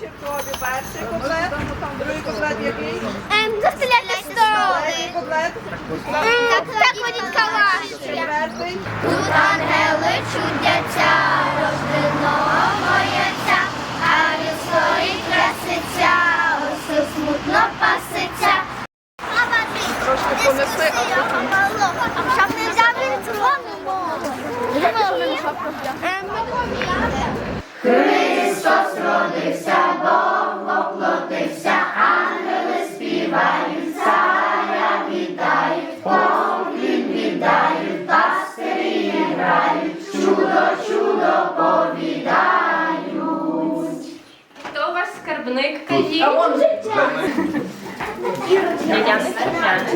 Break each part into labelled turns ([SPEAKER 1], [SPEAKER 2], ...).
[SPEAKER 1] вечіркові. Перший куплет, другий куплет який?
[SPEAKER 2] Ем,
[SPEAKER 1] Третій
[SPEAKER 2] столи.
[SPEAKER 1] куплет,
[SPEAKER 2] Так, так, водіть калаш.
[SPEAKER 1] четвертий.
[SPEAKER 2] Тут ангели чудяться, рожденого бояться, а він стоїть краситься, тут смутно паситься.
[SPEAKER 1] Трошки понеси, а потім.
[SPEAKER 2] Щоб не взяти дзвону. Христос
[SPEAKER 3] ваш скарбник? Кажіть. Лядяник чи пряник?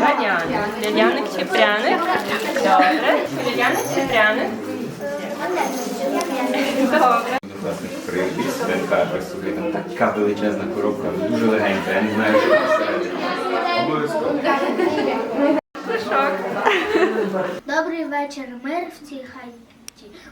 [SPEAKER 3] Лядяник. Лядяник чи пряник? Добре. Лядяник чи пряник? Добре.
[SPEAKER 4] Він там така величезна коробка, дуже легенька, я не знаю, що. Обов'язково.
[SPEAKER 2] Добрий вечір, мир в цій хаті.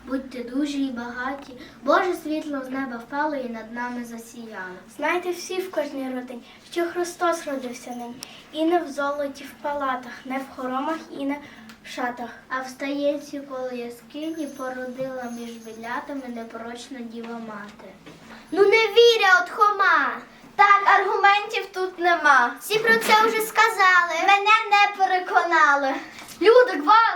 [SPEAKER 2] Будьте дужі і багаті. Боже світло з неба впало і над нами засіяло.
[SPEAKER 5] Знайте всі в кожній родині, що Христос родився нині, і не в золоті в палатах, не в хоромах і не в шатах.
[SPEAKER 2] А в стаєнці коло яскині породила між вилятами непорочна діва мати. Ну не віря от хома. Так, аргументів тут нема. Всі про це вже сказали. Мене не переконали. Люди, гвалт,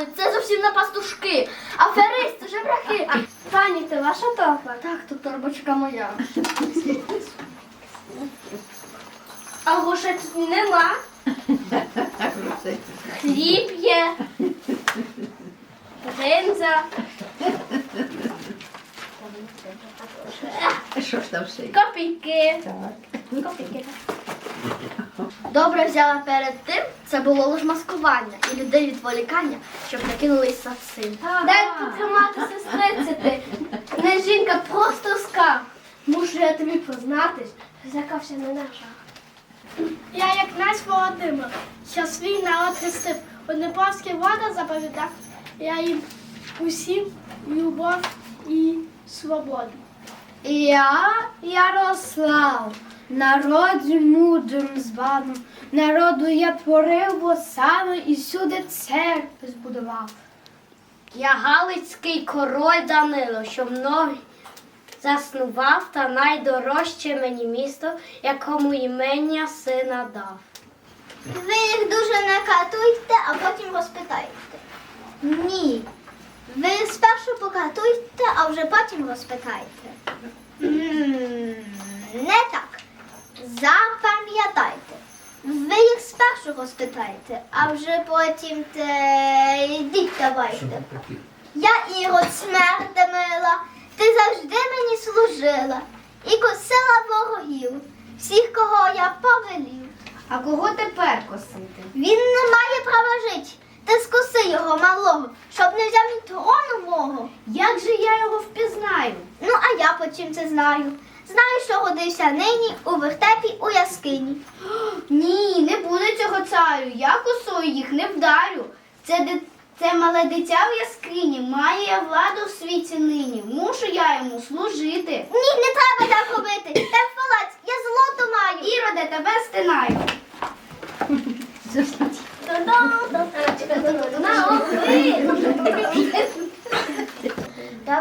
[SPEAKER 2] вкрали. Це зовсім не пастушки, аферисти, жебраки.
[SPEAKER 5] Пані, ти ваша торба?
[SPEAKER 2] Так, тут торбочка моя.
[SPEAKER 5] А грошей тут нема. Хліб є. Бринза.
[SPEAKER 6] Що ж там ще? є?
[SPEAKER 5] Копійки. Копійки.
[SPEAKER 2] Добре взяла перед тим, це було лише маскування і людей відволікання, щоб не кинулись.
[SPEAKER 5] Дай потримати сестриці ти. Не жінка, просто скарб. Мушу я тобі познатись, злякався не на жах. Я, як князь Володимир, що свій народ хрестив, у Дніпровській влада заповідав, я їм усім любов і свободу.
[SPEAKER 2] Я Ярослав, народу мудрим звану, народу я творив осану і сюди церкви збудував. Я Галицький король Данило, що мною заснував та найдорожче мені місто, якому імення сина дав. Ви їх дуже не катуйте, а потім розпитайте. Ні. Ви спершу покатуйте, а вже потім розпитайте. М, Не так. Запам'ятайте. Ви їх спершу розпитайте, а вже потім те йдіть давайте. Я Ірод смерти мила, ти завжди мені служила і косила ворогів, всіх, кого я повелів.
[SPEAKER 6] А кого тепер косити?
[SPEAKER 2] Він не має права жити. Ти скуси його малого, щоб не взяв він трону мого.
[SPEAKER 6] Як же я його впізнаю?
[SPEAKER 2] Ну, а я по чим це знаю. Знаю, що годився нині у вертепі у яскині.
[SPEAKER 6] Ні, не буде цього царю. Я косою їх не вдарю. Це, це мале дитя в яскині має владу в світі нині. Мушу я йому служити.
[SPEAKER 2] Ні, не треба так робити. Та в палац, я злото маю.
[SPEAKER 6] Іроде, тебе стинаю.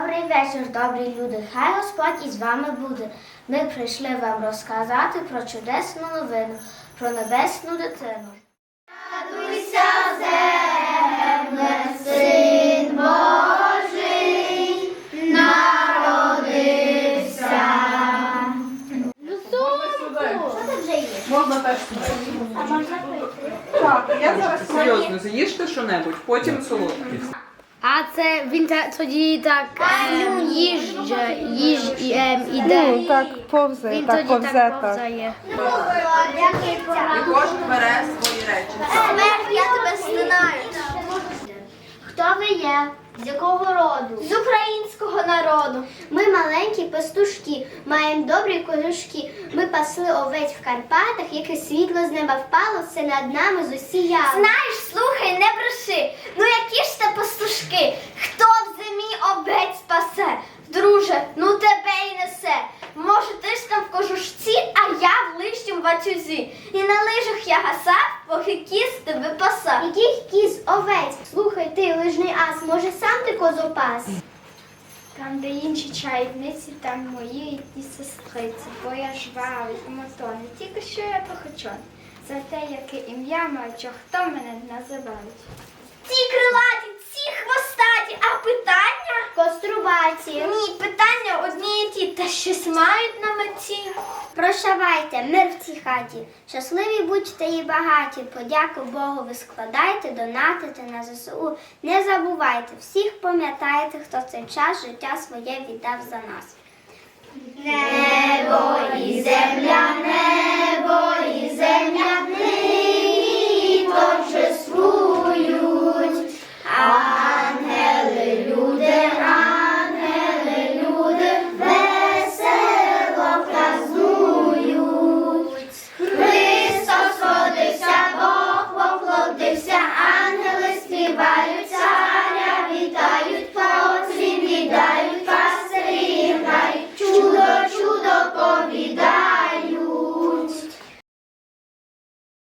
[SPEAKER 2] Добрий вечір, добрі люди. Хай Господь із вами буде. Ми прийшли вам розказати про чудесну новину, про небесну дитину. Радуйся, земле, син Божий, народився. Що це вже є?
[SPEAKER 1] Можна теж.
[SPEAKER 2] А можна пити?
[SPEAKER 1] Так, я зараз серйозно, з'їжте що-небудь, потім солодке.
[SPEAKER 7] А це він та- тоді так е, їж, їж і, е, іде.
[SPEAKER 1] так повзає,
[SPEAKER 7] Він тоді так повзає.
[SPEAKER 1] І кожен бере свої речі.
[SPEAKER 2] Смерть, я тебе стинаю. Хто ви є? З якого роду? З українського народу. Ми маленькі пастушки, маємо добрі кожушки. Ми пасли овець в Карпатах, яке світло з неба впало, все над нами зосіяло. Знаєш, слухай, не бреши. Ну які ж це пастушки? Хто в зимі
[SPEAKER 8] овець пасе. Друже, ну тебе й несе. Може, ти ж там в кожушці, а я в лишнім ватюзі. І на лижах я гасав, поки кіз тебе пасав.
[SPEAKER 9] Яких кіз, овець? Слухай, ти лижний ас, може сам ти козопас?
[SPEAKER 8] Там, де інші чайниці, там мої і сестриці, бо я жвавий і мотоний. Тільки що я похочон. За те, яке ім'я маю, хто мене називають. Ці крилаті, ці хвостаті, а питання?
[SPEAKER 9] Кострубаті.
[SPEAKER 8] Ні, питання одні і ті, та щось мають на меті.
[SPEAKER 9] Прощавайте, мир в цій хаті. Щасливі будьте і багаті. Подяку Богу ви складайте, донатите на ЗСУ. Не забувайте, всіх пам'ятайте, хто в цей час життя своє віддав за нас.
[SPEAKER 8] Небо і земля, небо і земля,